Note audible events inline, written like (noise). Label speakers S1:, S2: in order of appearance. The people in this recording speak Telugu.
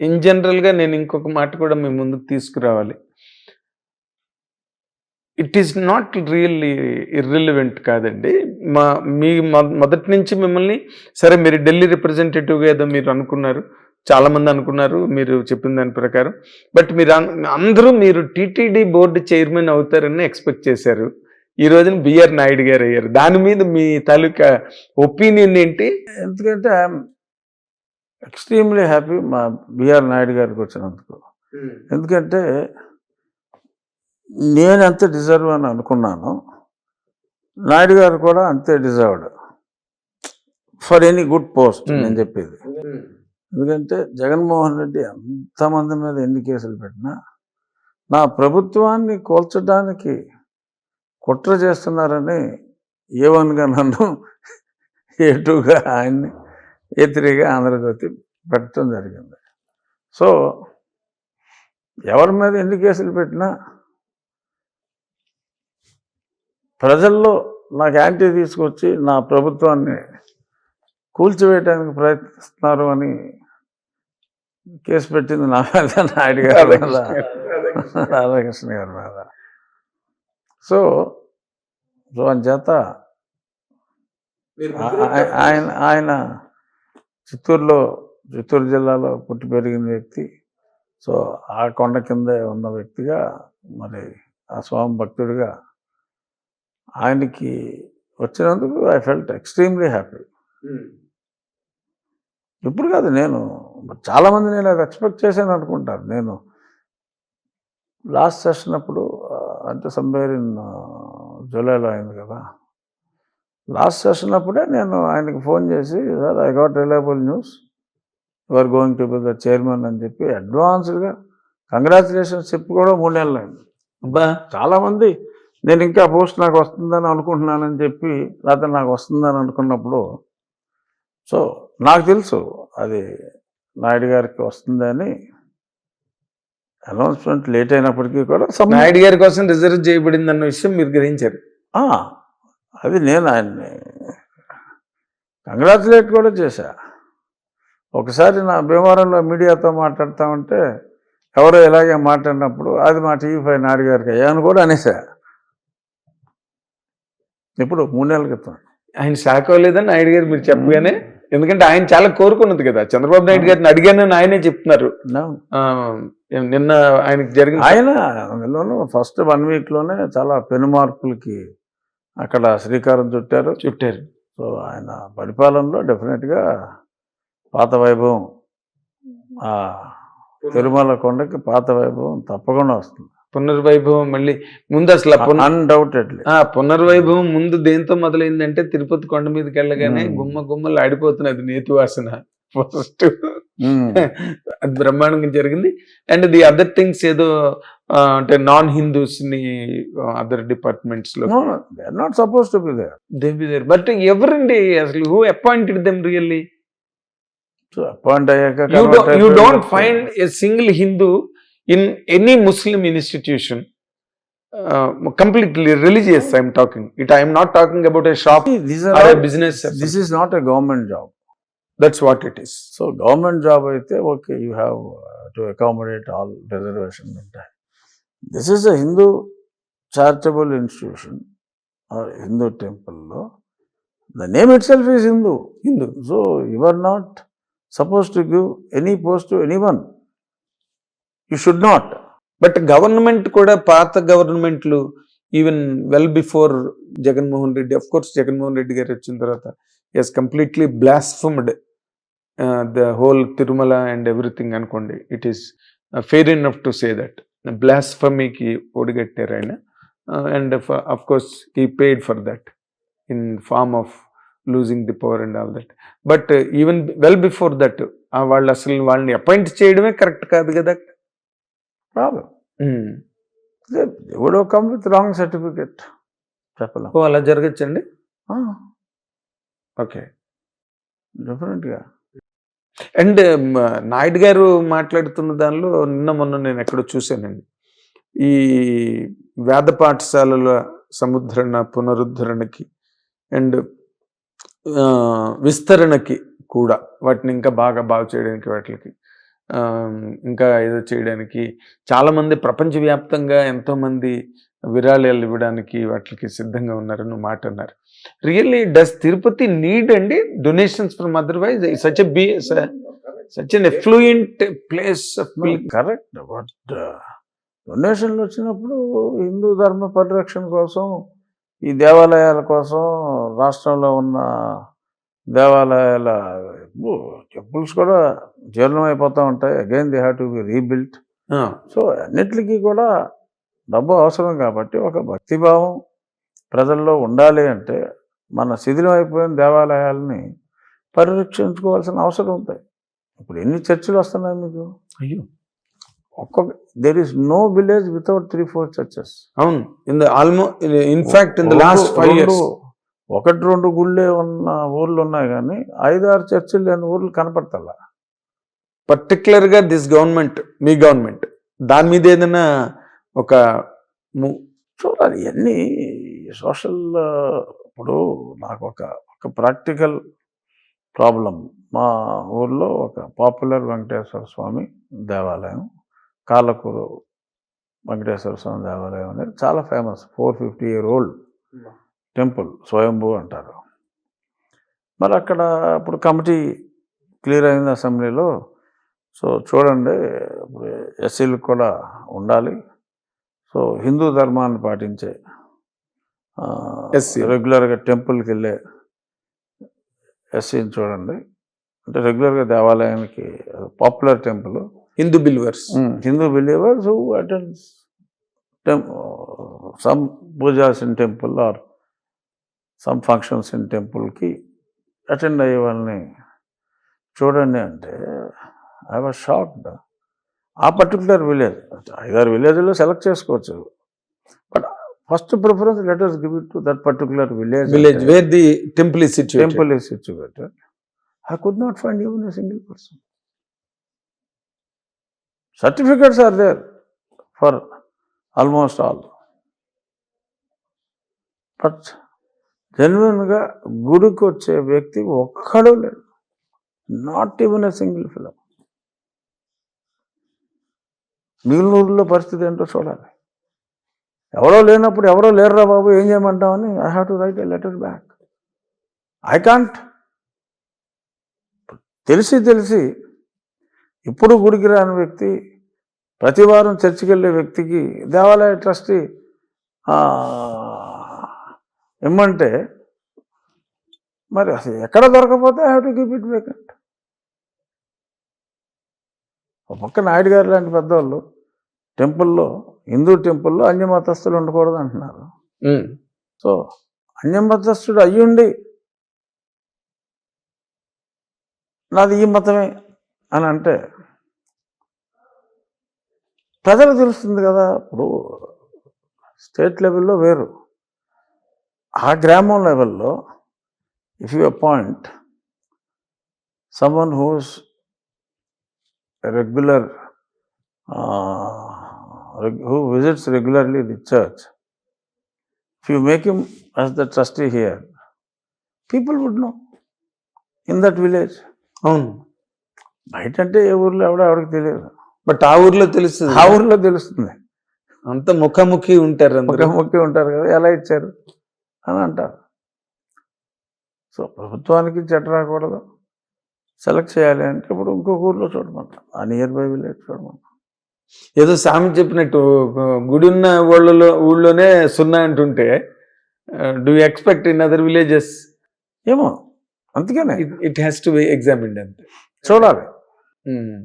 S1: ఇన్ జనరల్గా నేను ఇంకొక మాట కూడా మీ ముందుకు తీసుకురావాలి. It is not really irrelevant కాదండి. మా మీ మొ- మొదటి నుంచి మిమ్మల్ని సరే మీరు ఢిల్లీ రిప్రజెంటేటివ్గా ఏదో మీరు అనుకున్నారు చాలామంది అనుకున్నారు మీరు చెప్పిన దాని ప్రకారం. బట్ మీరు అందరూ మీరు టీటీడీ బోర్డు చైర్మన్ అవుతారని ఎక్స్పెక్ట్ చేశారు. ఈ రోజున బిఆర్ నాయుడు గారు అయ్యారు. దాని మీద మీ తాలూకా ఒపీనియన్ ఏంటి?
S2: ఎందుకంటే ఎక్స్ట్రీమ్లీ హ్యాపీ మా బిఆర్ నాయుడు గారికి వచ్చినందుకు. ఎందుకంటే నేను ఎంత డిజర్వ్ అని అనుకున్నాను నాయుడు గారు కూడా అంతే deserved. For any good post. నేను చెప్పేది. ఎందుకంటే జగన్మోహన్ రెడ్డి ఎంతమంది మీద ఎన్ని కేసులు పెట్టినా నా ప్రభుత్వాన్ని కూల్చడానికి కుట్ర చేస్తున్నారని ఏ వన్గా నన్ను ఏ టూగా ఆయన్ని ఏ త్రీగా ఆంధ్రజ్యోతి పెట్టడం జరిగింది. సో ఎవరి మీద ఎన్ని కేసులు పెట్టినా ప్రజల్లో నాకు యాంటీ తీసుకొచ్చి నా ప్రభుత్వాన్ని కూల్చివేయడానికి ప్రయత్నిస్తున్నారు అని కేసు పెట్టింది నా మీద నాయుడు గారి మీద. రాధాకృష్ణ గారి మీద. సో సో చేత ఆయన ఆయన చిత్తూరులో చిత్తూరు జిల్లాలో పుట్టి పెరిగిన వ్యక్తి. సో ఆ కొండ కిందే ఉన్న వ్యక్తిగా మరి ఆ స్వామి భక్తుడిగా ఆయనకి వచ్చినందుకు ఐ ఫెల్ట్ ఎక్స్ట్రీమ్లీ హ్యాపీ. ఇప్పుడు కాదు నేను చాలామంది నేను అది ఎక్స్పెక్ట్ చేశాను అనుకుంటారు. నేను లాస్ట్ సెషన్ అప్పుడు అంటే సంబేర్ ఇన్ జూలైలో అయింది కదా. లాస్ట్ సెషన్ అప్పుడే నేను ఆయనకి ఫోన్ చేసి sir I got reliable news you are going to be the chairman అని చెప్పి అడ్వాన్స్డ్గా కంగ్రాచులేషన్స్ చెప్పి కూడా మూడు నెలలు అయింది.
S1: అబ్బా!
S2: చాలామంది నేను ఇంకా పోస్ట్ నాకు వస్తుందని అనుకుంటున్నానని చెప్పి లేకపోతే నాకు వస్తుందని అనుకున్నప్పుడు సో నాకు తెలుసు అది నాయుడు గారికి వస్తుందని అనౌన్స్మెంట్ లేట్ అయినప్పటికీ కూడా
S1: నాయుడు గారి కోసం రిజర్వ్ చేయబడింది అన్న విషయం మీరు గ్రహించారు.
S2: అది నేను ఆయన్ని కంగ్రాచులేట్ కూడా చేశా. ఒకసారి నా భీమవరంలో మీడియాతో మాట్లాడుతూ ఉంటే ఎవరో ఇలాగే మాట్లాడినప్పుడు అది మా టీవీ ఫైవ్ నాయుడు గారికి అయ్యాను కూడా అనేసా ఇప్పుడు మూడు నెలల క్రితం.
S1: ఆయన షాక్ అవ్వలేదని నాయుడు గారు మీరు చెప్పగానే ఎందుకంటే ఆయన చాలా కోరుకున్నది కదా. చంద్రబాబు నాయుడు గారిని అడిగానని ఆయనే చెప్తున్నారు. నిన్న ఆయనకి జరిగిన
S2: ఆయన అందులోనూ ఫస్ట్ వన్ వీక్లోనే చాలా పెను మార్పులకి అక్కడ శ్రీకారం చుట్టారు.
S1: చుట్టారు.
S2: సో ఆయన పరిపాలనలో డెఫినెట్గా పాత వైభవం ఆ తిరుమల కొండకి పాత వైభవం తప్పకుండా వస్తుంది.
S1: పునర్వైభవం మళ్ళీ ముందు అసలు
S2: అన్డౌటెడ్లీ.
S1: ఆ పునర్వైభవం ముందు దేంతో మొదలైందంటే తిరుపతి కొండ మీదకి వెళ్ళగానే
S2: మ్మ్.
S1: గుమ్మ గుమ్మలు ఆడిపోతున్నది నేతి వాసన. ఫస్ట్ (laughs) అది బ్రహ్మాండంగా జరిగింది. అండ్ ది అదర్ థింగ్స్ ఏదో అంటే నాన్ హిందూస్ని other డిపార్ట్మెంట్స్లో
S2: not suppose to be there.
S1: There. But ఎవరండి అసలు? Who appointed them really?
S2: Appoint అయ్యాక
S1: you don't find a single Hindu in any Muslim institution completely religious I'm talking. It I'm not talking about a shop business
S2: this is not a government job.
S1: That's what it is
S2: so government job అయితే okay you have to accommodate all reservation ఉంటాయి this is a Hindu charitable institution or Hindu టెంపుల్లో the name itself is Hindu
S1: Hindu
S2: so you are not suppose to give any post to anyone you should not
S1: but government కూడా పాత గవర్నమెంట్లు even well before Jaganmohan Reddy of course Jaganmohan Reddy garu వచ్చిన తర్వాత has completely blasphemed the whole Tirumala and everything అనుకోండి it is fair enough to say that బ్లాస్ఫమీకి ఒడిగట్టారు ఆయన and of course he paid for that in form of losing the power and all that but even well before that వాళ్ళు అసలు వాళ్ళని అపాయింట్ చేయడమే కరెక్ట్ కాదు కదా?
S2: కాదు
S1: Hmm.
S2: ఎవడో కమ్ విత్ రాంగ్ సర్టిఫికెట్ చెప్పలేం.
S1: అలా జరగచ్చండి? ఓకే
S2: డెఫినెట్గా
S1: అండ్ నాయుడు గారు మాట్లాడుతున్న దానిలో నిన్న మొన్న నేను ఎక్కడో చూశానండి. ఈ వేద పాఠశాలల సముద్రణ పునరుద్ధరణకి అండ్ విస్తరణకి కూడా వాటిని ఇంకా బాగా బాగు చేయడానికి వాటికి ఇంకా ఏదో చేయడానికి చాలామంది ప్రపంచవ్యాప్తంగా ఎంతోమంది విరాళాలు ఇవ్వడానికి వాటికి సిద్ధంగా ఉన్నారని మాట అన్నారు. రియల్లీ డస్ తిరుపతి నీడ్ అండి? Donations from otherwise such be such an affluent place
S2: correct but డొనేషన్లు వచ్చినప్పుడు హిందూ ధర్మ పరిరక్షణ కోసం ఈ దేవాలయాల కోసం రాష్ట్రంలో ఉన్న దేవాలయాల టెంపుల్స్ కూడా జీర్ణం అయిపోతూ ఉంటాయి again they have to be rebuilt so అన్నిటికీ కూడా డబ్బు అవసరం కాబట్టి ఒక భక్తిభావం ప్రజల్లో ఉండాలి అంటే మన శిథిలం అయిపోయిన దేవాలయాలని పరిరక్షించుకోవాల్సిన అవసరం ఉంది ఇప్పుడు ఎన్ని చర్చిలు వస్తున్నాయి మీకు?
S1: అయ్యో.
S2: ఒక్కొక్క there is no village without three four churches
S1: అవును. In the almost in fact in the last five years
S2: ఒకటి రెండు గుళ్ళే ఉన్న ఊర్లు ఉన్నాయి కానీ ఐదారు చర్చిలు లేని ఊర్లు కనపడతల్లా.
S1: పర్టికులర్గా దిస్ గవర్నమెంట్ మీ గవర్నమెంట్ దాని మీద ఏదైనా ఒక ము-
S2: చూడాలి ఇవన్నీ సోషల్ ఇప్పుడు నాకు ఒక ఒక ప్రాక్టికల్ ప్రాబ్లం. మా ఊర్లో ఒక పాపులర్ వెంకటేశ్వర స్వామి దేవాలయం కాళ్ళకూరు వెంకటేశ్వర స్వామి దేవాలయం అనేది చాలా famous. Four fifty year old temple స్వయంభూ అంటారు. మరి అక్కడ ఇప్పుడు కమిటీ క్లియర్ అయింది అసెంబ్లీలో. సో చూడండి ఇప్పుడు ఎస్సీలకు కూడా ఉండాలి. సో హిందూ ధర్మాన్ని పాటించే
S1: SC.
S2: రెగ్యులర్గా టెంపుల్కి వెళ్ళే ఎస్సీని చూడండి. అంటే రెగ్యులర్గా దేవాలయానికి popular temple.
S1: Hindu believers.
S2: Hindu believers who attends some pujas in temple or some functions in టెంపుల్కి అటెండ్ అయ్యే వాళ్ళని చూడండి అంటే ఐ వాజ్ షాక్డ్. ఆ పర్టికులర్ విలేజ్ ఐదారు విలేజ్లో సెలెక్ట్ చేసుకోవచ్చు but first preference letters give it to that particular village
S1: village where the temple is situated
S2: temple is situated. I could not find even a single person. Certificates are there for almost all. But జెన్యున్గా గుడికి వచ్చే వ్యక్తి ఒక్కడు లేడు not even a single film మిగిలిన పరిస్థితి ఏంటో చూడాలి. ఎవరో లేనప్పుడు ఎవరో లేరురా బాబు ఏం చేయమంటామని I have to write a letter back I can't తెలిసి తెలిసి ఇప్పుడు గుడికి రాని వ్యక్తి ప్రతి వారం చర్చికి వెళ్ళే వ్యక్తికి దేవాలయ ట్రస్టీ ఇమ్మంటే మరి అసలు ఎక్కడ దొరకపోతే I have to keep it vacant ఒక పక్క నాయుడు గారు లాంటి పెద్దవాళ్ళు టెంపుల్లో హిందూ టెంపుల్లో అన్య మతస్థులు ఉండకూడదు అంటున్నారు. సో అన్యమతస్థుడు అయ్యుండి నాది ఈ మతమే అని అంటే ప్రజలకు తెలుస్తుంది కదా ఇప్పుడు స్టేట్ లెవెల్లో వేరు. ఆ గ్రామం లెవెల్లో if you appoint someone whose regular who visits regularly the church? If you make him as the trustee here, people would know in that village.
S1: అవును.
S2: బయట అంటే ఏ ఊర్లో ఎవడో ఎవరికి తెలియదు.
S1: బట్ ఆ ఊర్లో తెలుస్తుంది.
S2: ఆ ఊర్లో తెలుస్తుంది.
S1: అంత ముఖాముఖి ఉంటారు
S2: ముఖ్య ఉంటారు కదా ఎలా ఇచ్చారు అని అంటారు. సో ప్రభుత్వానికి చెట్ట రాకూడదు. సెలెక్ట్ చేయాలి అంటే ఇప్పుడు ఇంకొక ఊర్లో చూడమంటాం. ఆ నియర్ బై విలేజ్ చూడమంటాం.
S1: ఏదో సామి చెప్పినట్టు గుడి ఉన్న ఊళ్ళలో ఊళ్ళోనే సున్నా అంటుంటే do expect in other villages
S2: ఏమో అందుకనే.
S1: It has to be examined అంతే.
S2: చూడాలి.
S1: Mm.